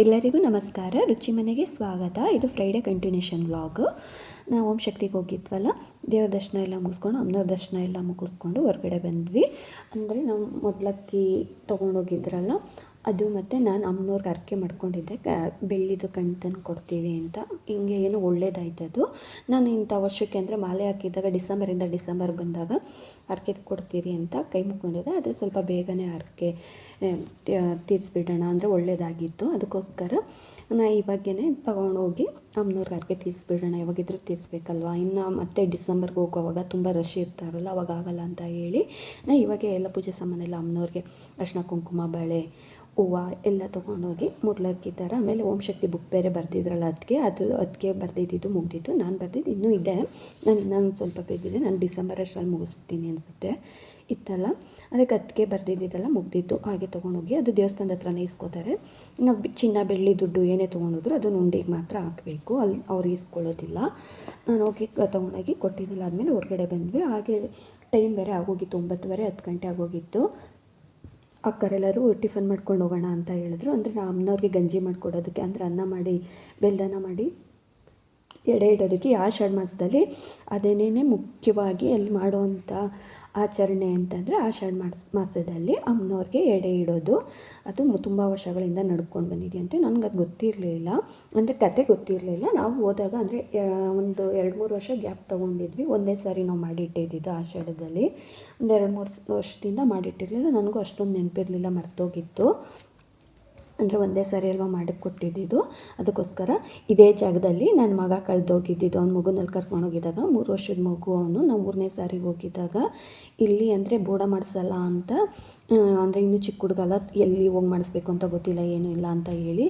ಎಲ್ಲರಿಗೂ ನಮಸ್ಕಾರ. ರುಚಿ ಮನೆಗೆ ಸ್ವಾಗತ. ಇದು ಫ್ರೈಡೇ ಕಂಟಿನ್ಯೂಷನ್ ವ್ಲಾಗು ನಾವು ಓಂ ಶಕ್ತಿಗೆ ಹೋಗಿದ್ವಲ್ಲ, ದೇವ್ರ ದರ್ಶನ ಎಲ್ಲ ಮುಗಿಸ್ಕೊಂಡು ಅಮ್ಮನವ್ರ ದರ್ಶನ ಎಲ್ಲ ಮುಗಿಸ್ಕೊಂಡು ಹೊರಗಡೆ ಬಂದ್ವಿ. ಅಂದರೆ ನಾವು ಮೊದಲಕ್ಕಿ ತೊಗೊಂಡೋಗಿದ್ರಲ್ಲ ಅದು ಮತ್ತು ನಾನು ಅಮ್ಮನವ್ರಿಗೆ ಅರ್ಕೆ ಮಾಡ್ಕೊಂಡಿದ್ದೆ. ಕ, ಬೆಳ್ಳಿದು ತಂದು ಕೊಡ್ತೀವಿ ಅಂತ. ಹಿಂಗೆ ಏನೋ ಒಳ್ಳೇದಾಯ್ತು ಅದು. ನಾನು ಇಂಥ ವರ್ಷಕ್ಕೆ ಅಂದರೆ ಮಾಲೆ ಹಾಕಿದಾಗ ಡಿಸೆಂಬರಿಂದ ಡಿಸೆಂಬರ್ ಬಂದಾಗ ಅರ್ಕೆ ಕೊಡ್ತೀರಿ ಅಂತ ಕೈ ಮುಕ್ಕೊಂಡಿದ್ದೆ ಆದರೆ ಸ್ವಲ್ಪ ಬೇಗನೆ ಅರ್ಕೆ ತೀರಿಸ್ಬಿಡೋಣ ಅಂದರೆ ಒಳ್ಳೇದಾಗಿತ್ತು. ಅದಕ್ಕೋಸ್ಕರ ನಾ ಇವಾಗೇ ತೊಗೊಂಡೋಗಿ ಅಮ್ಮನವ್ರಿಗೆ ಅರ್ಕೆ ತೀರಿಸ್ಬಿಡೋಣ. ಯಾವಾಗಿದ್ರೂ ತೀರಿಸ್ಬೇಕಲ್ವ? ಇನ್ನು ಮತ್ತೆ ಡಿಸೆಂಬರ್ಗೆ ಹೋಗುವಾಗ ತುಂಬ ರಶ್ ಇರ್ತಾರಲ್ಲ, ಅವಾಗ ಆಗಲ್ಲ ಅಂತ ಹೇಳಿ ನಾ ಇವಾಗ ಎಲ್ಲ ಪೂಜೆ ಸಾಮಾನೆಲ್ಲ ಅಮ್ಮನವ್ರಿಗೆ ಅರ್ಶಿನ, ಕುಂಕುಮ, ಬಳೆ ಹೂವು ಎಲ್ಲ ತೊಗೊಂಡೋಗಿ ಮುಡ್ಲಾಕಿದ್ದಾರೆ ಆಮೇಲೆ ಓಂ ಶಕ್ತಿ ಬುಕ್ ಬೇರೆ ಬರೆದಿದ್ರಲ್ಲ ಅದಕ್ಕೆ ಅದು ಅದಕ್ಕೆ ಬರೆದಿದ್ದು ಮುಗ್ದಿತ್ತು ನಾನು ಬರ್ದಿದ್ದು ಇನ್ನೂ ಇದೆ. ನಾನು ಇನ್ನೊಂದು ಸ್ವಲ್ಪ ಬೇಜಿದೆ ನಾನು ಡಿಸೆಂಬರ್ ಅಷ್ಟರಲ್ಲಿ ಮುಗಿಸ್ತೀನಿ ಅನಿಸುತ್ತೆ. ಇತ್ತಲ್ಲ? ಅದಕ್ಕೆ ಅದಕ್ಕೆ ಬರೆದಿದ್ದೆಲ್ಲ ಮುಗ್ದಿತ್ತು ಹಾಗೆ ತೊಗೊಂಡೋಗಿ ಅದು ದೇವಸ್ಥಾನದ ಹತ್ರನೇ ಇಸ್ಕೋತಾರೆ. ನಾವು ಚಿನ್ನ, ಬೆಳ್ಳಿ ದುಡ್ಡು ಏನೇ ತೊಗೊಂಡೋದ್ರು ಅದನ್ನು ಉಂಡಿಗೆ ಮಾತ್ರ ಹಾಕಬೇಕು. ಅಲ್ಲಿ ಅವ್ರು ಇಸ್ಕೊಳ್ಳೋದಿಲ್ಲ ನಾನು ಹೋಗಿ ತೊಗೊಂಡೋಗಿ ಕೊಟ್ಟಿದ್ದಿಲ್ಲ. ಆದಮೇಲೆ ಹೊರಗಡೆ ಬಂದ್ವಿ. ಹಾಗೆ ಟೈಮ್ ಬೇರೆ ಆಗೋಗಿತ್ತು. ಒಂಬತ್ತುವರೆ, ಹತ್ತು ಗಂಟೆ ಆಗೋಗಿತ್ತು. ಅಕ್ಕರೆಲ್ಲರೂ ಟಿಫನ್ ಮಾಡ್ಕೊಂಡು ಹೋಗೋಣ ಅಂತ ಹೇಳಿದ್ರು. ಅಂದರೆ ಅಮ್ಮನವ್ರಿಗೆ ಗಂಜಿ ಮಾಡಿಕೊಡೋದಕ್ಕೆ ಅಂದರೆ ಅನ್ನ ಮಾಡಿ ಬೆಲ್ಲನ ಮಾಡಿ ಎಡೆ ಇಡೋದಕ್ಕೆ ಆಷಾಢ ಮಾಸದಲ್ಲಿ ಅದೇನೇ ಮುಖ್ಯವಾಗಿ ಅಲ್ಲಿ ಮಾಡುವಂಥ ಆಚರಣೆ ಅಂತಂದರೆ ಆಷಾಢ ಮಾಸ ಮಾಸದಲ್ಲಿ ಅಮ್ಮನವ್ರಿಗೆ ಎಡೆ ಇಡೋದು. ಅದು ತುಂಬ ವರ್ಷಗಳಿಂದ ನಡ್ಕೊಂಡು ಬಂದಿದೆಯಂತೆ ನನಗೆ ಅದು ಗೊತ್ತಿರಲಿಲ್ಲ. ಅಂದರೆ ಕತೆ ಗೊತ್ತಿರಲಿಲ್ಲ. ನಾವು ಹೋದಾಗ ಅಂದರೆ ಒಂದು ಎರಡು ಮೂರು ವರ್ಷ ಗ್ಯಾಪ್ ತೊಗೊಂಡಿದ್ವಿ. ಒಂದೇ ಸಾರಿ ನಾವು ಮಾಡಿಟ್ಟಿದ್ದು ಆಷಾಢದಲ್ಲಿ. ಒಂದು ಎರಡು ಮೂರು ವರ್ಷದಿಂದ ಮಾಡಿಟ್ಟಿರಲಿಲ್ಲ. ನನಗೂ ಅಷ್ಟೊಂದು ನೆನಪಿರಲಿಲ್ಲ, ಮರ್ತೋಗಿತ್ತು. ಅಂದರೆ ಒಂದೇ ಸಾರಿ ಅಲ್ವಾ ಮಾಡಿ ಕೊಟ್ಟಿದ್ದು ಅದಕ್ಕೋಸ್ಕರ ಇದೇ ಜಾಗದಲ್ಲಿ ನನ್ನ ಮಗ ಕಳೆದೋಗಿದ್ದಿದ್ದು ಅವ್ನ ಮಗುನಲ್ಲಿ ಕರ್ಕೊಂಡೋಗಿದ್ದಾಗ ಮೂರು ವರ್ಷದ ಮಗು ಅವನು. ನಾವು ಮೂರನೇ ಸಾರಿ ಹೋಗಿದ್ದಾಗ, ಇಲ್ಲಿ ಅಂದರೆ ಬೋಡ ಮಾಡಿಸಲ್ಲ ಅಂತ ಅಂದರೆ ಇನ್ನೂ ಚಿಕ್ಕ ಹುಡುಗಲ್ಲ, ಎಲ್ಲಿ ಹೋಗಿ ಮಾಡಿಸ್ಬೇಕು ಅಂತ ಗೊತ್ತಿಲ್ಲ, ಏನೂ ಇಲ್ಲ ಅಂತ ಹೇಳಿ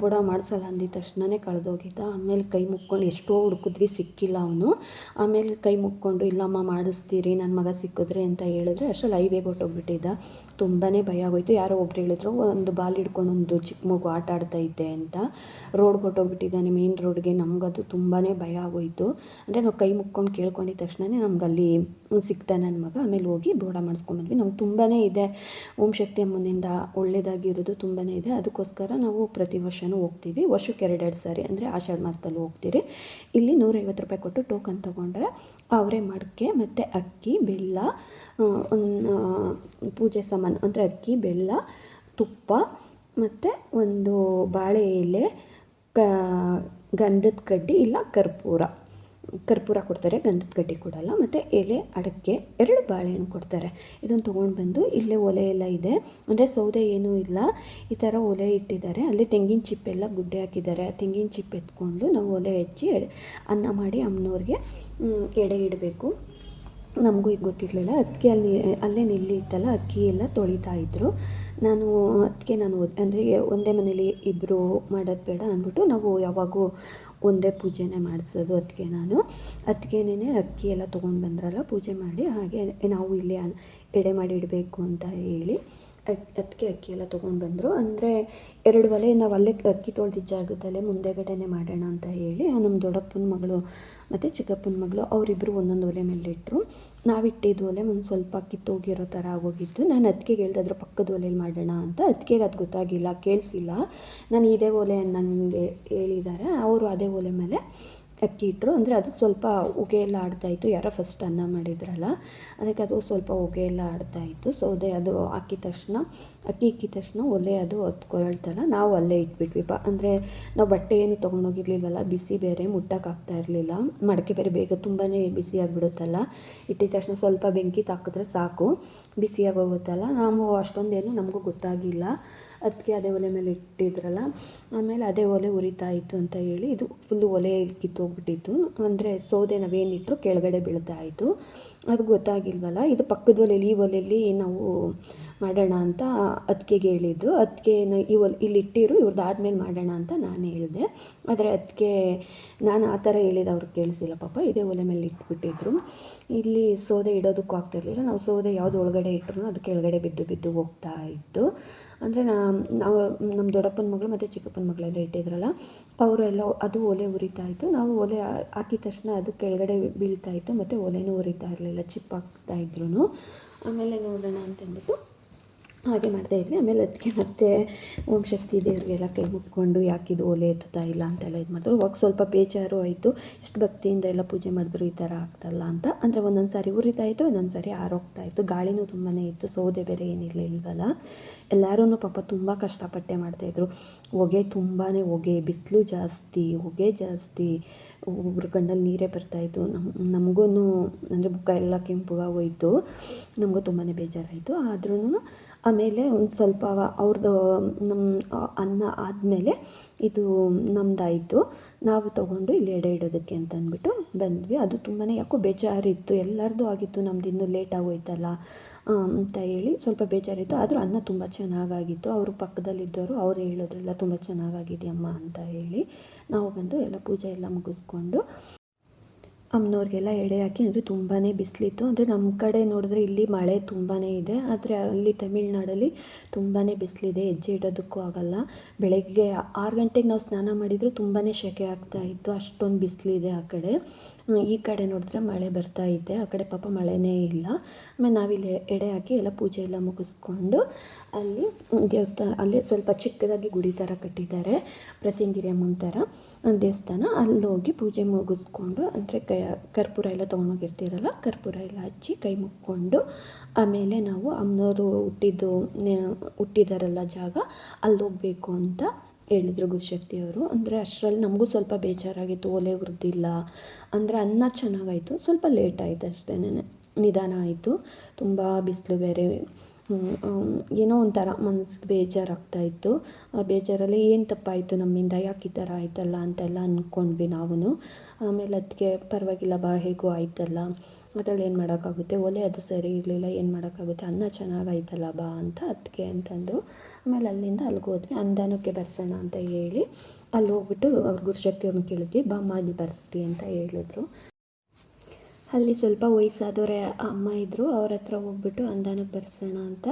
ಬುಡ ಮಾಡಿಸಲ್ಲ ಅಂದಿದ್ದ ತಕ್ಷಣವೇ ಕಳೆದೋಗಿದ್ದ. ಆಮೇಲೆ ಕೈ ಮುಕ್ಕೊಂಡು ಎಷ್ಟೋ ಹುಡುಕಿದ್ವಿ, ಸಿಕ್ಕಿಲ್ಲ ಅವನು. ಆಮೇಲೆ ಕೈ ಮುಕ್ಕೊಂಡು ಇಲ್ಲಮ್ಮ ಮಾಡಿಸ್ತೀರಿ ನನ್ನ ಮಗ ಸಿಕ್ಕಿದ್ರೆ ಅಂತ ಹೇಳಿದ್ರೆ ಅಷ್ಟರಲ್ಲಿ ಹೈವೇಗೆ ಹೊಟ್ಟೋಗ್ಬಿಟ್ಟಿದ್ದ ತುಂಬಾ ಭಯ ಆಗೋಯ್ತು. ಯಾರೋ ಒಬ್ರು ಹೇಳಿದ್ರು, ಒಂದು ಬಾಲ್ ಹಿಡ್ಕೊಂಡು ಒಂದು ಚಿಕ್ಕ ಮಗು ಆಟ ಆಡ್ತೈತೆ ಅಂತ. ರೋಡ್ಗೆ ಹೊಟ್ಟೋಗ್ಬಿಟ್ಟಿದ್ದಾನೆ ಮೇನ್ ರೋಡ್ಗೆ, ನಮಗದು ತುಂಬಾ ಭಯ ಆಗೋಯ್ತು. ಅಂದರೆ ನಾವು ಕೈ ಮುಕ್ಕೊಂಡು ಕೇಳ್ಕೊಂಡಿದ್ದ ತಕ್ಷಣವೇ ನಮ್ಗೆ ಅಲ್ಲಿ ಸಿಕ್ತ ನನ್ನ ಮಗ. ಆಮೇಲೆ ಹೋಗಿ ಬೋಡ ಮಾಡಿಸ್ಕೊಂಡ್ಬಂದ್ವಿ ನಮ್ಗೆ ತುಂಬಾ ಇದೆ. ಓಂ ಶಕ್ತಿ ಅಮ್ಮನಿಂದ ಒಳ್ಳೆಯದಾಗಿರೋದು ತುಂಬಾ ಇದೆ. ಅದಕ್ಕೋಸ್ಕರ ನಾವು ಪ್ರತಿ ವರ್ಷವೂ ಹೋಗ್ತೀವಿ. ವರ್ಷಕ್ಕೆ ಎರಡೆರಡು ಸಾರಿ ಅಂದರೆ ಆಷಾಢ ಮಾಸದಲ್ಲಿ ಹೋಗ್ತೀರಿ. ಇಲ್ಲಿ ನೂರೈವತ್ತು ರೂಪಾಯಿ ಕೊಟ್ಟು ಟೋಕನ್ ತೊಗೊಂಡ್ರೆ ಅವರೇ ಮಡಕೆ ಮತ್ತು ಅಕ್ಕಿ, ಬೆಲ್ಲ ಪೂಜೆ ಸಾಮಾನು ಅಂದರೆ ಅಕ್ಕಿ, ಬೆಲ್ಲ, ತುಪ್ಪ ಮತ್ತು ಒಂದು ಬಾಳೆ ಎಲೆ ಗಂಧದ ಕಡ್ಡಿ ಇಲ್ಲ ಕರ್ಪೂರ. ಕರ್ಪೂರ ಕೊಡ್ತಾರೆ, ಗಂಧದ ಗಡ್ಡೆ ಕೊಡಲ್ಲ, ಮತ್ತು ಎಲೆ, ಅಡಕೆ ಎರಡು ಬಾಳೆಹಣ್ಣು ಕೊಡ್ತಾರೆ. ಇದನ್ನು ತೊಗೊಂಡು ಬಂದು ಇಲ್ಲೇ ಒಲೆ ಎಲ್ಲ ಇದೆ. ಅಂದರೆ ಸೌದೆ ಏನೂ ಇಲ್ಲ. ಈ ಥರ ಒಲೆ ಇಟ್ಟಿದ್ದಾರೆ. ಅಲ್ಲಿ ತೆಂಗಿನ ಚಿಪ್ಪೆಲ್ಲ ಗುಡ್ಡೆ ಹಾಕಿದ್ದಾರೆ. ತೆಂಗಿನ ಚಿಪ್ಪು ಎತ್ಕೊಂಡು ನಾವು ಒಲೆ ಹಚ್ಚಿ ಅನ್ನ ಮಾಡಿ ಅಮ್ಮನವ್ರಿಗೆ ಎಡೆ ಇಡಬೇಕು. ನಮಗೂ ಈಗ ಗೊತ್ತಿರಲಿಲ್ಲ. ಅಕ್ಕಿ ಅಲ್ಲಿ, ಅಲ್ಲೇ ನಿಲ್ಲಿ ಇತ್ತಲ್ಲ ಅಕ್ಕಿ ಎಲ್ಲ ತೊಳಿತಾ ಇದ್ದರು ನಾನು ಅದಕ್ಕೆ ನಾನು ಅಂದರೆ ಒಂದೇ ಮನೇಲಿ ಇಬ್ಬರು ಮಾಡೋದು ಬೇಡ ಅಂದ್ಬಿಟ್ಟು ನಾವು ಯಾವಾಗೂ ಒಂದೇ ಪೂಜೆನೇ ಮಾಡಿಸೋದು ಅದಕ್ಕೆ ನಾನು. ಅದಕ್ಕೇನೇ ಅಕ್ಕಿ ಎಲ್ಲ ತೊಗೊಂಡು ಬಂದ್ರಲ್ಲ ಪೂಜೆ ಮಾಡಿ ಹಾಗೆ ನಾವು ಇಲ್ಲಿ ಎಡೆ ಮಾಡಿ ಇಡಬೇಕು ಅಂತ ಹೇಳಿ ಅದಕ್ಕೆ ಅಕ್ಕಿ ಎಲ್ಲ ತೊಗೊಂಡು ಬಂದರು. ಅಂದರೆ ಎರಡು ಒಲೆ ನಾವು ಅಲ್ಲೇ ಅಕ್ಕಿ ತೊಳೆದಿದ್ದ ಜಾಗದಲ್ಲೇ ಮುಂದೆಗಡೆನೇ ಮಾಡೋಣ ಅಂತ ಹೇಳಿ ನಮ್ಮ ದೊಡ್ಡಪ್ಪನ ಮಗಳು ಮತ್ತು ಚಿಕ್ಕಪ್ಪನ ಮಗಳು ಅವರಿಬ್ಬರು ಒಂದೊಂದು ಒಲೆ ಮೇಲೆ ಇಟ್ಟರು ನಾವಿಟ್ಟಿದ್ದು ಒಲೆ ಒಂದು ಸ್ವಲ್ಪ ಕಿತ್ತೋಗಿರೋ ಥರ ಆಗೋಗಿತ್ತು. ನಾನು ಅದಕ್ಕೆ ಹೇಳ್ದೆ, ಅದ್ರ ಪಕ್ಕದ ಒಲೆಯಲ್ಲಿ ಮಾಡೋಣ ಅಂತ. ಅದಕ್ಕೆ ಅದು ಗೊತ್ತಾಗಿಲ್ಲ, ಕೇಳಿಸಿಲ್ಲ. ನಾನು ಇದೇ ಒಲೆ ನನಗೆ ಹೇಳಿದ್ದಾರೆ ಅವರು ಅದೇ ಒಲೆ ಮೇಲೆ ಅಕ್ಕಿ ಇಟ್ಟರು. ಅಂದರೆ ಅದು ಸ್ವಲ್ಪ ಹೊಗೆ ಎಲ್ಲ ಆಡ್ತಾಯಿತ್ತು ಯಾರೋ ಫಸ್ಟ್ ಅನ್ನ ಮಾಡಿದ್ರಲ್ಲ. ಅದಕ್ಕೆ ಅದು ಸ್ವಲ್ಪ ಹೊಗೆ ಎಲ್ಲ ಆಡ್ತಾಯಿತ್ತು ಸೌದೆ ಅದು ಹಾಕಿದ ತಕ್ಷಣ, ಅಕ್ಕಿ ಇಕ್ಕಿದ ತಕ್ಷಣ ಒಲೆ ಅದು ಹೊತ್ಕೊಳ್ತಲ್ಲ. ನಾವು ಅಲ್ಲೇ ಇಟ್ಬಿಟ್ವಿ. ಪ ಅಂದರೆ ನಾವು ಬಟ್ಟೆ ಏನು ತೊಗೊಂಡೋಗಿರ್ಲಿಲ್ವಲ್ಲ, ಬಿಸಿ ಬೇರೆ ಮುಟ್ಟೋಕ್ಕಾಗ್ತಾ ಇರಲಿಲ್ಲ. ಮಡಕೆ ಬೇರೆ ಬೇಗ ತುಂಬಾ ಬಿಸಿ ಆಗಿಬಿಡುತ್ತಲ್ಲ. ಇಟ್ಟಿದ ತಕ್ಷಣ ಸ್ವಲ್ಪ ಬೆಂಕಿ ತಾಕಿದ್ರೆ ಸಾಕು. ಬಿಸಿಯಾಗಿ ಹೋಗುತ್ತಲ್ಲ ನಾವು ಅಷ್ಟೊಂದೇನು ನಮಗೂ ಗೊತ್ತಾಗಿಲ್ಲ. ಅದಕ್ಕೆ ಅದೇ ಒಲೆ ಮೇಲೆ ಇಟ್ಟಿದ್ರಲ್ಲ, ಆಮೇಲೆ ಅದೇ ಒಲೆ ಉರಿತಾ ಇತ್ತು ಅಂತ ಹೇಳಿ ಇದು ಫುಲ್ಲು ಒಲೆ ಕಿತ್ತೋಗ್ಬಿಟ್ಟಿತ್ತು ಅಂದರೆ ಸೌದೆ ನಾವೇನಿಟ್ಟರು ಕೆಳಗಡೆ ಬೀಳ್ತಾ ಇತ್ತು. ಅದು ಗೊತ್ತಾಗಿಲ್ವಲ್ಲ, ಇದು ಪಕ್ಕದ ಒಲೆಯಲ್ಲಿ ಈ ಒಲೆಯಲ್ಲಿ ನಾವು ಮಾಡೋಣ ಅಂತ ಅದಕ್ಕೆ ಹೇಳಿದ್ದು. ಅದಕ್ಕೆ ಈ ಒಲೆ ಇಲ್ಲಿ ಇಟ್ಟಿರು ಇವ್ರದ್ದು ಆದಮೇಲೆ ಮಾಡೋಣ ಅಂತ ನಾನು ಹೇಳಿದೆ. ಆದರೆ ಅದಕ್ಕೆ ನಾನು ಆ ಥರ ಹೇಳಿದ ಅವ್ರಿಗೆ ಕೇಳಿಸಿಲ್ಲ ಪಾಪ, ಇದೇ ಒಲೆ ಮೇಲೆ ಇಟ್ಬಿಟ್ಟಿದ್ರು. ಇಲ್ಲಿ ಸೌದೆ ಇಡೋದಕ್ಕೂ ಆಗ್ತಿರ್ಲಿಲ್ಲ. ನಾವು ಸೌದೆ ಯಾವುದು ಒಳಗಡೆ ಇಟ್ಟರು ಅದು ಕೆಳಗಡೆ ಬಿದ್ದು ಬಿದ್ದು ಹೋಗ್ತಾ ಇತ್ತು. ಅಂದರೆ ನಾವು ನಮ್ಮ ದೊಡ್ಡಪ್ಪನ ಮಗಳು ಮತ್ತು ಚಿಕ್ಕಪ್ಪನ ಮಗಳೆಲ್ಲ ಇಟ್ಟಿದ್ರಲ್ಲ ಅವರೆಲ್ಲ ಅದು ಒಲೆ ಉರಿತಾ ಇತ್ತು. ನಾವು ಒಲೆ ಹಾಕಿದ ತಕ್ಷಣ ಅದು ಕೆಳಗಡೆ ಬೀಳ್ತಾ ಇತ್ತು, ಮತ್ತು ಒಲೆನೂ ಉರಿತಾ ಇರಲಿಲ್ಲ ಚಿಪ್ ಹಾಕ್ತಾ ಇದ್ರು ಆಮೇಲೆ ನೋಡೋಣ ಅಂತಂದ್ಬಿಟ್ಟು ಹಾಗೆ ಮಾಡ್ತಾ ಇದ್ವಿ. ಆಮೇಲೆ ಅದಕ್ಕೆ ಮತ್ತೆ ಓಂ ಶಕ್ತಿ ದೇವರಿಗೆಲ್ಲ ಕೈ ಮುಕ್ಕೊಂಡು ಯಾಕಿದು ಓಲೆ ಎತ್ತುತ್ತಾ ಇಲ್ಲ ಅಂತೆಲ್ಲ ಇದು ಮಾಡಿದ್ರು ಅವಾಗ ಸ್ವಲ್ಪ ಬೇಜಾರು ಆಯಿತು. ಎಷ್ಟು ಭಕ್ತಿಯಿಂದ ಎಲ್ಲ ಪೂಜೆ ಮಾಡಿದ್ರು ಈ ಥರ ಆಗ್ತಲ್ಲ ಅಂತ. ಅಂದರೆ ಒಂದೊಂದು ಸಾರಿ ಉರಿತಾ ಇತ್ತು ಒಂದೊಂದು ಸಾರಿ ಆರೋಗ್ತಾ ಇತ್ತು. ಗಾಳಿನೂ ತುಂಬಾ ಇತ್ತು, ಸೌದೆ ಬೇರೆ ಏನಿರಲಿಲ್ವಲ್ಲ ಎಲ್ಲರೂ ಪಾಪ ತುಂಬ ಕಷ್ಟಪಟ್ಟೆ ಮಾಡ್ತಾಯಿದ್ರು ಹೊಗೆ ತುಂಬಾ ಹೊಗೆ, ಬಿಸಿಲು ಜಾಸ್ತಿ, ಹೊಗೆ ಜಾಸ್ತಿ. ಒಬ್ಬರು ಕಣ್ಣಲ್ಲಿ ನೀರೇ ಬರ್ತಾಯಿತ್ತು ನಮ್ಮ ನಮಗೂ ಅಂದರೆ ಮುಖ ಎಲ್ಲ ಕೆಂಪುಗಾಗೋಯಿತು ನಮಗೂ ತುಂಬಾ ಬೇಜಾರಾಯಿತು. ಆದ್ರೂ ಆಮೇಲೆ ಒಂದು ಸ್ವಲ್ಪ ಅವ್ರದ್ದು ನಮ್ಮ ಅನ್ನ ಆದಮೇಲೆ ಇದು ನಮ್ಮದಾಯಿತು ನಾವು ತೊಗೊಂಡು ಇಲ್ಲಿ ಎಡೆ ಇಡೋದಕ್ಕೆ ಅಂತ ಅಂದ್ಬಿಟ್ಟು ಬಂದ್ವಿ. ಅದು ತುಂಬಾ ಯಾಕೋ ಬೇಜಾರಿತ್ತು. ಎಲ್ಲರದ್ದು ಆಗಿತ್ತು. ನಮ್ದು ಇನ್ನೂ ಲೇಟ್ ಆಗೋಯ್ತಲ್ಲ ಅಂತ ಹೇಳಿ ಸ್ವಲ್ಪ ಬೇಜಾರಿತ್ತು. ಆದರೂ ಅನ್ನ ತುಂಬ ಚೆನ್ನಾಗಾಗಿತ್ತು. ಅವರು ಪಕ್ಕದಲ್ಲಿದ್ದವರು ಅವ್ರು ಹೇಳೋದ್ರೆಲ್ಲ ತುಂಬ ಚೆನ್ನಾಗಾಗಿದೆಯಮ್ಮ ಅಂತ ಹೇಳಿ ನಾವು ಬಂದು ಎಲ್ಲ ಪೂಜೆ ಎಲ್ಲ ಮುಗಿಸ್ಕೊಂಡು ಅಮ್ಮನವ್ರಿಗೆಲ್ಲ ಎಡೆ ಹಾಕಿ, ಅಂದರೆ ತುಂಬಾ ಬಿಸಿಲಿತ್ತು. ಅಂದರೆ ನಮ್ಮ ಕಡೆ ನೋಡಿದ್ರೆ ಇಲ್ಲಿ ಮಳೆ ತುಂಬಾ ಇದೆ, ಆದರೆ ಅಲ್ಲಿ ತಮಿಳ್ನಾಡಲ್ಲಿ ತುಂಬಾ ಬಿಸಿಲಿದೆ, ಹೆಜ್ಜೆ ಇಡೋದಕ್ಕೂ ಆಗೋಲ್ಲ. ಬೆಳಗ್ಗೆ ಆರು ಗಂಟೆಗೆ ನಾವು ಸ್ನಾನ ಮಾಡಿದರೂ ತುಂಬಾ ಸೆಕೆ ಆಗ್ತಾಯಿತ್ತು ಅಷ್ಟೊಂದು ಬಿಸಿಲಿದೆ ಆ ಕಡೆ. ಈ ಕಡೆ ನೋಡಿದ್ರೆ ಮಳೆ ಬರ್ತಾ ಇದೆ. ಆ ಕಡೆ ಪಾಪ ಮಳೆನೇ ಇಲ್ಲ. ಆಮೇಲೆ ನಾವಿಲ್ಲಿ ಎಡೆ ಹಾಕಿ ಎಲ್ಲ ಪೂಜೆ ಎಲ್ಲ ಮುಗಿಸ್ಕೊಂಡು ಅಲ್ಲಿ ದೇವಸ್ಥಾನ, ಅಲ್ಲಿ ಸ್ವಲ್ಪ ಚಿಕ್ಕದಾಗಿ ಗುಡಿ ಥರ ಕಟ್ಟಿದ್ದಾರೆ. ಪ್ರತಿಂಗಿರಿ ಅಮ್ಮನ ಥರ. ದೇವಸ್ಥಾನ, ಅಲ್ಲಿ ಹೋಗಿ ಪೂಜೆ ಮುಗಿಸ್ಕೊಂಡು, ಅಂದರೆ ಕ, ಕರ್ಪೂರ ಎಲ್ಲ ತೊಗೊಂಡೋಗಿರ್ತೀರಲ್ಲ, ಕರ್ಪೂರ ಎಲ್ಲ ಹಚ್ಚಿ ಕೈ ಮುಕ್ಕೊಂಡು ಆಮೇಲೆ ನಾವು ಅಮ್ಮನವರು ಹುಟ್ಟಿದ್ದು ಹುಟ್ಟಿದಾರಲ್ಲ ಜಾಗ, ಅಲ್ಲಿ ಹೋಗಬೇಕು ಅಂತ ಹೇಳಿದ್ರು ಗುರುಶಕ್ತಿಯವರು ಅಂದರೆ ಅಷ್ಟರಲ್ಲಿ ನಮಗೂ ಸ್ವಲ್ಪ ಬೇಜಾರಾಗಿತ್ತು ಒಲೆ ಉರಿದಿಲ್ಲ. ಅಂದರೆ ಅನ್ನ ಚೆನ್ನಾಗಾಯಿತು, ಸ್ವಲ್ಪ ಲೇಟ್ ಆಯಿತು ಅಷ್ಟೇ ನಿಧಾನ ಆಯಿತು. ತುಂಬ ಬಿಸಿಲು ಬೇರೆ ಏನೋ ಒಂಥರ ಮನ್ಸಿಗೆ ಬೇಜಾರಾಗ್ತಾಯಿತ್ತು ಆ ಬೇಜಾರಲ್ಲಿ ಏನು ತಪ್ಪಾಯಿತು ನಮ್ಮಿಂದ, ಯಾಕೆ ಈ ಥರ ಆಯ್ತಲ್ಲ ಅಂತೆಲ್ಲ ಅಂದ್ಕೊಂಡ್ವಿ ನಾವು ಆಮೇಲೆ ಅದಕ್ಕೆ ಪರವಾಗಿಲ್ಲ, ಬಾ, ಹೇಗೂ ಆಯ್ತಲ್ಲ. ಅದ್ರಲ್ಲಿ ಏನು ಮಾಡೋಕ್ಕಾಗುತ್ತೆ? ಒಲೆ ಅದು ಸರಿ ಇರಲಿಲ್ಲ, ಏನು ಮಾಡೋಕ್ಕಾಗುತ್ತೆ? ಅನ್ನ ಚೆನ್ನಾಗಾಯ್ತಲ್ಲ, ಬಾ, ಅಂತ ಅದಕ್ಕೆ ಅಂತಂದು ಆಮೇಲೆ ಅಲ್ಲಿಂದ ಅಲ್ಲಿಗೆ ಹೋದ್ವಿ. ಅಂದಾನಕ್ಕೆ ಬರ್ಸೋಣ ಅಂತ ಹೇಳಿ. ಅಲ್ಲಿ ಹೋಗ್ಬಿಟ್ಟು ಅವ್ರ ಗುರುಶಕ್ತಿಯವ್ರನ್ನ ಕೇಳಿದ್ವಿ. ಬಾಮ್ಮ ಅಲ್ಲಿ ಬರ್ಸ್ರಿ ಅಂತ ಹೇಳಿದ್ರು. ಅಲ್ಲಿ ಸ್ವಲ್ಪ ವಯಸ್ಸಾದವರೇ ಅಮ್ಮ ಇದ್ದರು ಅವ್ರ ಹತ್ರ ಹೋಗ್ಬಿಟ್ಟು ಅಂದಾನ ಬರ್ಸೋಣ ಅಂತ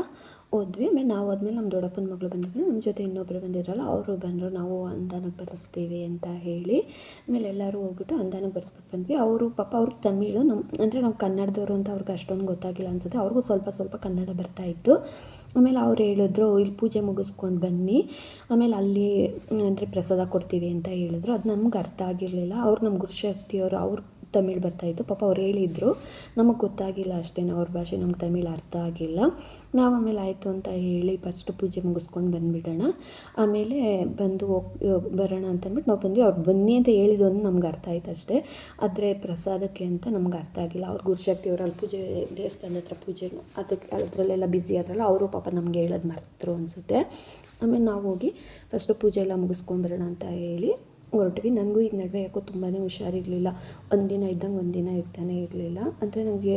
ಹೋದ್ವಿ. ಆಮೇಲೆ ನಾವು ಹೋದ್ಮೇಲೆ ನಮ್ಮ ದೊಡ್ಡಪ್ಪನ ಮಗಳು ಬಂದಿದ್ರು. ನಮ್ಮ ಜೊತೆ ಇನ್ನೊಬ್ಬರು ಬಂದಿದ್ರಲ್ಲ, ಅವರು ಬಂದರು. ನಾವು ಅಂದಾನ ಬರೆಸ್ತೀವಿ ಅಂತ ಹೇಳಿ ಆಮೇಲೆ ಎಲ್ಲರೂ ಹೋಗ್ಬಿಟ್ಟು ಅಂದಾನ ಬರ್ಸ್ಬಿಟ್ಟು ಬಂದ್ವಿ. ಅವರು ಪಾಪ ಅವ್ರಿಗೆ ತಮಿಳು ನಮ್ಮ ಅಂದರೆ ನಾವು ಕನ್ನಡದವರು ಅಂತ ಅವ್ರಿಗೆ ಅಷ್ಟೊಂದು ಗೊತ್ತಾಗಿಲ್ಲ ಅನ್ಸುತ್ತೆ. ಅವ್ರಿಗೂ ಸ್ವಲ್ಪ ಸ್ವಲ್ಪ ಕನ್ನಡ ಬರ್ತಾಯಿತ್ತು ಆಮೇಲೆ ಅವ್ರು ಹೇಳಿದ್ರು, ಇಲ್ಲಿ ಪೂಜೆ ಮುಗಿಸ್ಕೊಂಡು ಬನ್ನಿ. ಆಮೇಲೆ ಅಲ್ಲಿ, ಅಂದರೆ ಪ್ರಸಾದ ಕೊಡ್ತೀವಿ ಅಂತ ಹೇಳಿದ್ರು. ಅದು ನಮ್ಗೆ ಅರ್ಥ ಆಗಿರಲಿಲ್ಲ. ಅವ್ರು ನಮ್ಮ ಗುರುಶಕ್ತಿಯವರು, ಅವ್ರು ತಮಿಳು ಬರ್ತಾಯಿತ್ತು ಪಾಪ ಅವ್ರು ಹೇಳಿದರು, ನಮಗೆ ಗೊತ್ತಾಗಿಲ್ಲ ಅಷ್ಟೇ ಅವ್ರ ಭಾಷೆ ನಮ್ಗೆ ತಮಿಳು ಅರ್ಥ ಆಗಿಲ್ಲ. ನಾವು ಆಮೇಲೆ ಆಯಿತು ಅಂತ ಹೇಳಿ ಫಸ್ಟ್ ಪೂಜೆ ಮುಗಿಸ್ಕೊಂಡು ಬಂದುಬಿಡೋಣ. ಆಮೇಲೆ ಬಂದು ಹೋಗಿ, ಬರೋಣ ಅಂತಂದ್ಬಿಟ್ಟು ನಾವು ಬಂದ್ವಿ. ಅವ್ರು ಬನ್ನಿ ಅಂತ ಹೇಳಿದ್ದು ಒಂದು ನಮ್ಗೆ ಅರ್ಥ ಆಯ್ತು ಅಷ್ಟೇ. ಆದರೆ ಪ್ರಸಾದಕ್ಕೆ ಅಂತ ನಮ್ಗೆ ಅರ್ಥ ಆಗಿಲ್ಲ. ಅವ್ರು ಗುರುಶಕ್ತಿ ಅಲ್ಲಿ ಪೂಜೆ, ದೇವಸ್ಥಾನದ ಹತ್ರ ಪೂಜೆ ಅದಕ್ಕೆ ಅದರಲ್ಲೆಲ್ಲ ಬ್ಯುಸಿ ಆದ್ರಲ್ಲ ಅವರು ಪಾಪ ನಮಗೆ ಹೇಳೋದು ಮರ್ತರು ಅನಿಸುತ್ತೆ. ಆಮೇಲೆ ನಾವು ಹೋಗಿ ಫಸ್ಟು ಪೂಜೆ ಎಲ್ಲ ಮುಗಿಸ್ಕೊಂಬರೋಣ ಅಂತ ಹೇಳಿ ಹೊರಟ್ವಿ. ನನಗೂ ಈಗ ನಡುವೆ ಯಾಕೋ ತುಂಬಾ ಹುಷಾರಿರಲಿಲ್ಲ. ಒಂದಿನ ಇದ್ದಂಗೆ ಒಂದಿನ ಇರ್ತಾನೆ ಇರಲಿಲ್ಲ. ಅಂದರೆ ನನಗೆ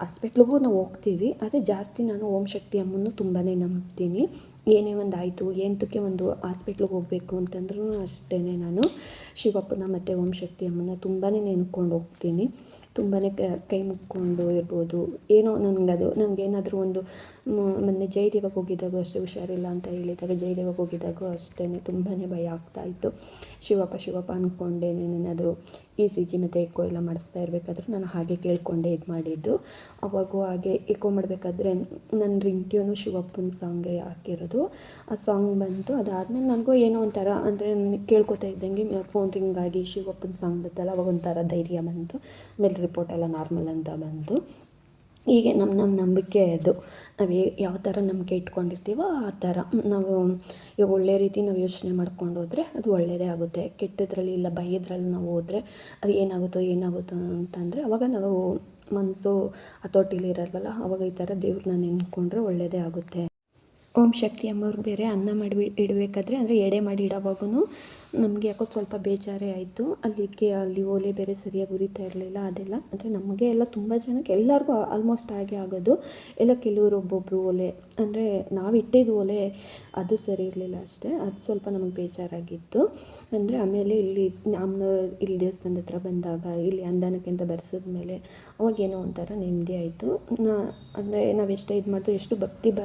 ಹಾಸ್ಪಿಟ್ಲಿಗೂ ನಾವು ಹೋಗ್ತೀವಿ. ಆದರೆ ಜಾಸ್ತಿ ನಾನು ಓಂ ಶಕ್ತಿ ಅಮ್ಮನ್ನು ತುಂಬಾ ನಂಬ್ತೀನಿ. ಏನೇ ಒಂದು ಆಯಿತು ಎಂತಕ್ಕೆ ಒಂದು ಹಾಸ್ಪಿಟ್ಲಿಗೆ ಹೋಗಬೇಕು ಅಂತಂದ್ರೂ ಅಷ್ಟೇ ನಾನು. ಶಿವಪ್ಪನ ಮತ್ತು ಓಂ ಶಕ್ತಿ ಅಮ್ಮನ ತುಂಬಾ ನೆನ್ಕೊಂಡು ಹೋಗ್ತೀನಿ. ತುಂಬಾ ಕೈ ಮುಕ್ಕೊಂಡು ಇರ್ಬೋದು. ಏನೋ ನನಗದು ನನಗೇನಾದರೂ ಒಂದು ಮೊನ್ನೆ ಜಯದೇವಕ್ಕೆ ಹೋಗಿದ್ದಾಗೂ ಅಷ್ಟೇ ಹುಷಾರಿಲ್ಲ ಅಂತ ಹೇಳಿದಾಗ ಜಯದೇವಕ್ಕೆ ಹೋಗಿದ್ದಾಗೂ ಅಷ್ಟೇ ತುಂಬಾ ಭಯ ಆಗ್ತಾಯಿತ್ತು ಶಿವಪ್ಪ ಶಿವಪ್ಪ ಅಂದ್ಕೊಂಡೆ ಅದು ಇ ಸಿ ಜಿ ಮತ್ತು ಎಕೋ ಎಲ್ಲ ಮಾಡಿಸ್ತಾ ಇರಬೇಕಾದ್ರೆ ನಾನು ಹಾಗೆ ಕೇಳಿಕೊಂಡೆ ಇದು ಮಾಡಿದ್ದು. ಅವಾಗೂ ಹಾಗೆ ಎಕೋ ಮಾಡಬೇಕಾದ್ರೆ ನನ್ನ ರಿಂಗ್ಟ್ಯೂನು ಶಿವಪ್ಪನ ಸಾಂಗೇ ಹಾಕಿರೋದು. ಆ ಸಾಂಗ್ ಬಂತು. ಅದಾದಮೇಲೆ ನನಗೂ ಏನೋ ಒಂಥರ ಅಂದರೆ ಕೇಳ್ಕೊತಾ ಇದ್ದಂಗೆ ಫೋನ್ ರಿಂಗ್ ಆಗಿ ಶಿವಪ್ಪನ ಸಾಂಗ್ ಬಂತಲ್ಲ, ಅವಾಗ ಒಂಥರ ಧೈರ್ಯ ಬಂತು. ಆಮೇಲೆ ರಿಪೋರ್ಟ್ ಎಲ್ಲ ನಾರ್ಮಲ್ ಅಂತ ಬಂತು. ಹೀಗೆ ನಮ್ಮ ನಮ್ಮ ನಂಬಿಕೆ ಅದು. ನಾವು ಯಾವ ಥರ ನಂಬಿಕೆ ಇಟ್ಕೊಂಡಿರ್ತೀವೋ ಆ ಥರ. ನಾವು ಇವಾಗ ಒಳ್ಳೆ ರೀತಿ ನಾವು ಯೋಚನೆ ಮಾಡ್ಕೊಂಡು ಹೋದರೆ ಅದು ಒಳ್ಳೆಯದೇ ಆಗುತ್ತೆ. ಕೆಟ್ಟದ್ರಲ್ಲಿ ಇಲ್ಲ, ಬೈಯದ್ರಲ್ಲಿ ನಾವು ಹೋದರೆ ಅದು ಏನಾಗುತ್ತೋ ಏನಾಗುತ್ತೋ ಅಂತಂದರೆ ಅವಾಗ ನಾವು ಮನಸ್ಸು ಹತೋಟಿಲಿ ಇರಲ್ವಲ್ಲ, ಅವಾಗ ಈ ಥರ ದೇವ್ರನ್ನ ನೆನ್ಕೊಂಡ್ರೆ ಒಳ್ಳೆಯದೇ ಆಗುತ್ತೆ. ಓಂ ಶಕ್ತಿ ಅಮ್ಮವ್ರಿಗೆ ಬೇರೆ ಅನ್ನ ಮಾಡಿ ಇಡಬೇಕಾದ್ರೆ ಅಂದರೆ ಎಡೆ ಮಾಡಿ ಇಡೋವಾಗೂ ನಮಗೆ ಯಾಕೋ ಸ್ವಲ್ಪ ಬೇಜಾರೇ ಆಯಿತು. ಅಲ್ಲಿಗೆ ಅಲ್ಲಿ ಓಲೆ ಬೇರೆ ಸರಿಯಾಗಿ ಉರಿತಾ ಇರಲಿಲ್ಲ, ಅದೆಲ್ಲ. ಅಂದರೆ ನಮಗೆ ಎಲ್ಲ ತುಂಬ ಜನಕ್ಕೆ ಎಲ್ಲರಿಗೂ ಆಲ್ಮೋಸ್ಟ್ ಹಾಗೆ ಆಗೋದು. ಎಲ್ಲ ಕೆಲವರು ಒಬ್ಬೊಬ್ಬರು ಓಲೆ. ಅಂದರೆ ನಾವು ಇಟ್ಟಿದ್ದು ಓಲೆ ಅದು ಸರಿ ಇರಲಿಲ್ಲ ಅಷ್ಟೇ. ಅದು ಸ್ವಲ್ಪ ನಮಗೆ ಬೇಜಾರಾಗಿತ್ತು. ಅಂದರೆ ಆಮೇಲೆ ಇಲ್ಲಿ ನಮ್ಮ ಇಲ್ಲಿ ದೇವಸ್ಥಾನದ ಹತ್ರ ಬಂದಾಗ, ಇಲ್ಲಿ ಅಂದಾನಕ್ಕೆ ಅಂತ ಬರ್ಸಿದ ಮೇಲೆ ಅವಾಗೇನೋ ಒಂಥರ ನೆಮ್ಮದಿ ಆಯಿತು. ಅಂದರೆ ನಾವು ಎಷ್ಟೇ ಇದು ಮಾಡಿದ್ರು, ಎಷ್ಟು ಭಕ್ತಿ ಬ,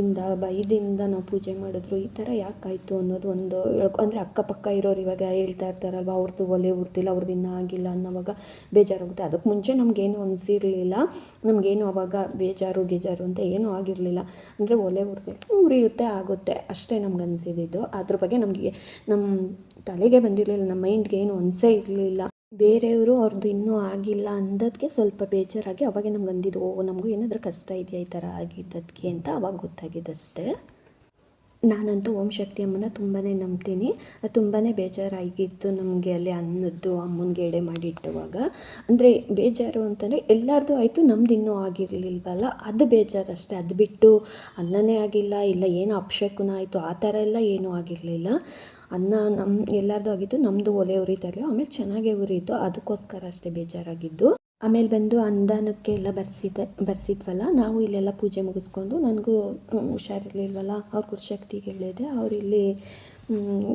ಇಂದ ಬೈದಿಂದ ನಾವು ಪೂಜೆ ಮಾಡಿದ್ರು, ಈ ಥರ ಯಾಕಾಯಿತು ಅನ್ನೋದು ಒಂದು ಅಂದರೆ ಅಕ್ಕಪಕ್ಕ ಇರೋರು ಇವಾಗ ಹೇಳ್ತಾ ಇರ್ತಾರಲ್ವ ಅವ್ರದ್ದು ಒಲೆ ಉರ್ತಿಲ್ಲ ಅವ್ರದ್ದು ಇನ್ನೂ ಆಗಿಲ್ಲ ಅನ್ನೋವಾಗ ಬೇಜಾರಾಗುತ್ತೆ. ಅದಕ್ಕೆ ಮುಂಚೆ ನಮಗೇನು ಅನಿಸಿರಲಿಲ್ಲ. ನಮಗೇನು ಅವಾಗ ಬೇಜಾರು, ಗೇಜಾರು ಅಂತ ಏನೂ ಆಗಿರಲಿಲ್ಲ. ಅಂದರೆ ಒಲೆ ಉರ್ತಿಲ್ಲ ಉರಿಯುತ್ತೆ, ಆಗುತ್ತೆ. ಅಷ್ಟೇ ನಮ್ಗೆ ಅನಿಸಿದ್ದು ಅದ್ರ ಬಗ್ಗೆ ನಮಗೆ ನಮ್ಮ ತಲೆಗೆ ಬಂದಿರಲಿಲ್ಲ ನಮ್ಮ ಮೈಂಡ್ಗೆ ಏನು ಅನಿಸೇ ಇರಲಿಲ್ಲ. ಬೇರೆಯವರು ಅವ್ರದ್ದು ಇನ್ನೂ ಆಗಿಲ್ಲ ಅಂದದಕ್ಕೆ ಸ್ವಲ್ಪ ಬೇಜಾರಾಗಿ ಅವಾಗೆ ನಮ್ಗೆ ಅಂದಿದ್ದು, ಓ, ನಮಗೂ ಏನಾದರೂ ಕಷ್ಟ ಇದೆಯಾ ಈ ಥರ ಆಗಿದ್ದದಕ್ಕೆ ಅಂತ ಅವಾಗ ಗೊತ್ತಾಗಿದ್ದಷ್ಟೇ. ನಾನಂತೂ ಓಂ ಶಕ್ತಿ ಅಮ್ಮನ ತುಂಬಾ ನಂಬ್ತೀನಿ. ಅದು ತುಂಬಾ ಬೇಜಾರಾಗಿತ್ತು ನಮಗೆ ಅಲ್ಲಿ ಅನ್ನದ್ದು, ಅಮ್ಮನಿಗೆ ಎಡೆ ಮಾಡಿಟ್ಟುವಾಗ. ಅಂದರೆ ಬೇಜಾರು ಅಂತಂದರೆ ಎಲ್ಲರದು ಆಯಿತು, ನಮ್ದು ಇನ್ನೂ ಆಗಿರಲಿಲ್ವಲ್ಲ? ಅದು ಬೇಜಾರು ಅಷ್ಟೇ. ಅದು ಬಿಟ್ಟು ಅನ್ನನೇ ಆಗಿಲ್ಲ, ಇಲ್ಲ ಏನೋ ಅಪಶಕುನ ಆಯಿತು, ಆ ಥರ ಎಲ್ಲ ಏನೂ ಆಗಿರಲಿಲ್ಲ. ಅನ್ನ ನಮ್ಮ ಎಲ್ಲರದ್ದು ಆಗಿತ್ತು ನಮ್ಮದು ಒಲೆ ಉರಿತಾ ಇರಲಿಲ್ಲ, ಆಮೇಲೆ ಚೆನ್ನಾಗೇ ಉರಿಯಿತು ಅದಕ್ಕೋಸ್ಕರ ಅಷ್ಟೇ ಬೇಜಾರಾಗಿದ್ದು. ಆಮೇಲೆ ಬಂದು ಅಂದಾನಕ್ಕೆ ಎಲ್ಲ ಬರ್ಸಿದ್ದೆ ಬರ್ಸಿದ್ವಲ್ಲ, ನಾವು ಇಲ್ಲೆಲ್ಲ ಪೂಜೆ ಮುಗಿಸ್ಕೊಂಡು, ನನಗೂ ಹುಷಾರಿರಲಿಲ್ವಲ್ಲ, ಅವ್ರ ಕುರ್ಶಕ್ತಿಗೆ ಹೇಳಿದೆ, ಅವ್ರು ಇಲ್ಲಿ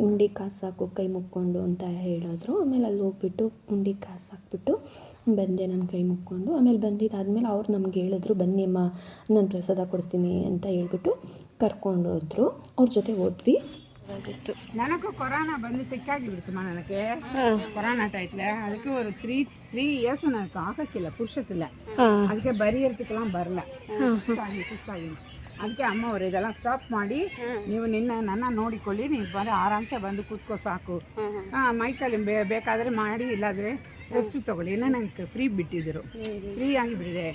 ಉಂಡಿ ಕಾಸು ಹಾಕು, ಕೈ ಮುಕ್ಕೊಂಡು ಅಂತ ಹೇಳಿದ್ರು, ಆಮೇಲೆ ಅಲ್ಲಿ ಹೋಗ್ಬಿಟ್ಟು ಉಂಡಿ ಕಾಸು ಹಾಕ್ಬಿಟ್ಟು ಬಂದೆ ನನ್ನ ಕೈ ಮುಕ್ಕೊಂಡು ಆಮೇಲೆ ಬಂದಿದ್ದಾದ್ಮೇಲೆ ಅವ್ರು ನಮ್ಗೆ ಹೇಳಿದ್ರು, ಬನ್ನಿ ಅಮ್ಮ, ನಾನು ಪ್ರಸಾದ ಕೊಡಿಸ್ತೀನಿ ಅಂತ ಹೇಳ್ಬಿಟ್ಟು ಕರ್ಕೊಂಡು ಹೋದ್ರು ಅವ್ರ ಜೊತೆ ಹೋದ್ವಿ. ನನಗೂ ಕೊರೋನ ಬಂದು ಸಿಕ್ಕಾಗಿಬಿಡ್ತಮ್ಮ ನನಗೆ ಕೊರೋನಾ ಟೈತ್ಲ ಅದಕ್ಕೆ ಒಂದು ತ್ರೀ ತ್ರೀ இயர்ஸ் ನನಗೆ ஆகக்கில்ல புருஷத்தில் ಅದಕ್ಕೆ ಬರೆಯೋದಕ್ಕೆಲ್ಲ ಬರಲ್ಲ ಸುಸ್ತ ಅದಕ್ಕೆ ಅಮ್ಮ ಅವರು ಇದೆಲ್ಲ ಸ್ಟಾಪ್ ಮಾಡಿ ನೀವು ನಿನ್ನ ನನ್ನ ನೋಡಿಕೊಳ್ಳಿ ನೀವು ಬಂದು ಆರಾಮ್ಸೆ ಬಂದು ಕೂತ್ಕೋ ಸಾಕು ಹಾಂ ಮೈಕಲ್ಲಿ ಬೇಕಾದರೆ ಮಾಡಿ ಇಲ್ಲಾದರೆ ರೆಸ್ಟ್ ತಗೊಳ್ಳಿ ಇನ್ನೂ ನನಗೆ ಫ್ರೀ ಬಿಟ್ಟಿದ್ದರು ಫ್ರೀ ಆಗಿಬಿಟ್ಟಿದೆ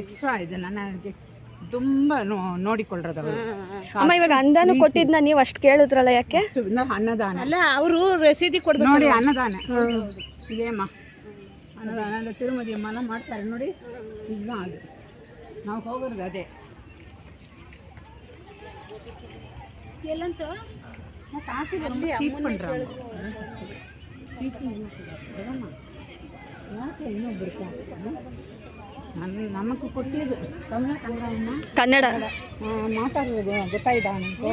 ಎಕ್ಸ್ಟ್ರಾ ಇದು ನನ್ನ ತುಂಬ ನೋಡಿಕೊಳ್ಳೋದು ಅವರು ಅಮ್ಮ ಇವಾಗ ಅಂದಾನು ಕೊಟ್ಟಿದ್ನ ನೀವು ಅಷ್ಟು ಕೇಳಿದ್ರಲ್ಲ ಯಾಕೆ? ಅನ್ನದಾನ. ಅಲ್ಲ ಅವರು ರಸೀದಿ ಕೊಡ್ಬೇಕು ನೋಡಿ ಅನ್ನದಾನ. ಇದೇಮ್ಮ ಅನ್ನದಾನ ತಿರುಮತಿ ಅಮ್ಮನ ಮಾಡ್ತಾರೆ ನೋಡಿ. ಇಲ್ಲ ಅದು. ನಾವು ಹೋಗೋದು ಅದೇ. ಎಲ್ಲಂತ? ಯಾಕೆ ಇನ್ನೊಬ್ಬರು ನಮಗೆ ಕನ್ನಡ ಕನ್ನಡ. ಕನ್ನಡ ಮಾತಾಡೋದು ಗೊತ್ತಾಯ್ತಾ ನನಗೆ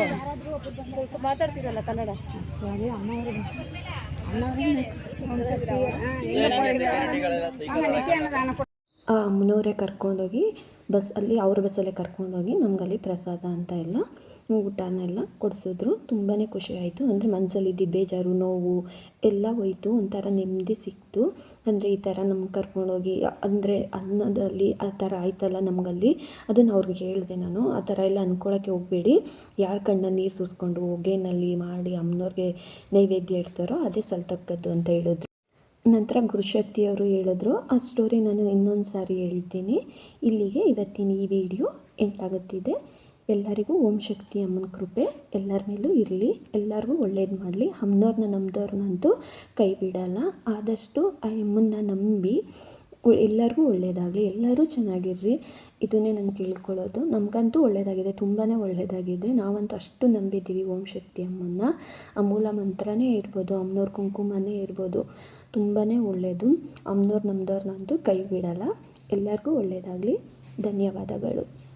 ಮಾತಾಡ್ತೀರಲ್ಲ ಕನ್ನಡ? ಅದೇ ಅಮ್ಮವರು ಅಮ್ಮವರು ಆ ಅಮ್ಮನವರೇ ಕರ್ಕೊಂಡೋಗಿ ಬಸ್ ಅಲ್ಲಿ ಅವ್ರ ಬಸ್ಸಲ್ಲೇ ಕರ್ಕೊಂಡೋಗಿ ನಮಗಲ್ಲಿ ಪ್ರಸಾದ ಅಂತ ಎಲ್ಲ ಊಟನೆಲ್ಲ ಕೊಡಿಸಿದ್ರು. ತುಂಬಾ ಖುಷಿ ಆಯಿತು. ಅಂದರೆ ಮನಸ್ಸಲ್ಲಿದ್ದ ಬೇಜಾರು, ನೋವು ಎಲ್ಲ ಹೋಯ್ತು. ಒಂಥರ ನೆಮ್ಮದಿ ಸಿಕ್ತು. ಅಂದರೆ ಈ ಥರ ನಮ್ಗೆ ಕರ್ಕೊಂಡೋಗಿ, ಅಂದರೆ ಅನ್ನದಲ್ಲಿ ಆ ಥರ ಆಯ್ತಲ್ಲ ನಮಗಲ್ಲಿ. ಅದನ್ನು ಅವ್ರಿಗೆ ಹೇಳಿದೆ ನಾನು. ಆ ಥರ ಎಲ್ಲ ಅಂದ್ಕೊಳ್ಳೋಕ್ಕೆ ಹೋಗಬೇಡಿ. ಯಾರ ಕಣ್ಣ ನೀರು ಸುರಿಸ್ಕೊಂಡು ಹೊಗೆನಲ್ಲಿ ಮಾಡಿ ಅಮ್ಮನವ್ರಿಗೆ ನೈವೇದ್ಯ ಇಡ್ತಾರೋ ಅದೇ ಸಲ್ತಕ್ಕದ್ದು ಅಂತ ಹೇಳಿದ್ರು. ನಂತರ ಗುರುಶಕ್ತಿಯವರು ಹೇಳಿದ್ರು, ಆ ಸ್ಟೋರಿ ನಾನು ಇನ್ನೊಂದು ಸಾರಿ ಹೇಳ್ತೀನಿ. ಇಲ್ಲಿಗೆ ಇವತ್ತಿನ ಈ ವಿಡಿಯೋ ಎಂಟಾಗುತ್ತಿದೆ. ಎಲ್ಲರಿಗೂ ಓಂ ಶಕ್ತಿ ಅಮ್ಮನ ಕೃಪೆ. ಎಲ್ಲರ ಮೇಲೂ ಇರಲಿ. ಎಲ್ಲರಿಗೂ ಒಳ್ಳೇದು ಮಾಡಲಿ. ಅಮ್ಮನವ್ರನ್ನ ನಂಬಿದವ್ರನ್ನಂತೂ ಕೈ ಬಿಡಲ್ಲ. ಆದಷ್ಟು ಆ ಅಮ್ಮನ್ನ ನಂಬಿ ಎಲ್ಲರಿಗೂ ಒಳ್ಳೆಯದಾಗಲಿ ಎಲ್ಲರೂ ಚೆನ್ನಾಗಿರ್ರಿ. ಇದನ್ನೇ ನಾನು ಕೇಳ್ಕೊಳ್ಳೋದು. ನಮಗಂತೂ ಒಳ್ಳೆಯದಾಗಿದೆ ತುಂಬಾ ಒಳ್ಳೆಯದಾಗಿದೆ ನಾವಂತೂ ಅಷ್ಟು ನಂಬಿದ್ದೀವಿ ಓಂ ಶಕ್ತಿ ಅಮ್ಮನ್ನ. ಆ ಮೂಲ ಮಂತ್ರನೇ ಇರ್ಬೋದು. ಅಮ್ಮನವ್ರ ಕುಂಕುಮನೇ ಇರ್ಬೋದು. ತುಂಬಾ ಒಳ್ಳೆಯದು ಅಮ್ಮನವ್ರು ನಮ್ದವ್ರನ್ನಂತೂ ಕೈ ಬಿಡಲ್ಲ. ಎಲ್ಲರಿಗೂ ಒಳ್ಳೆಯದಾಗಲಿ ಧನ್ಯವಾದಗಳು.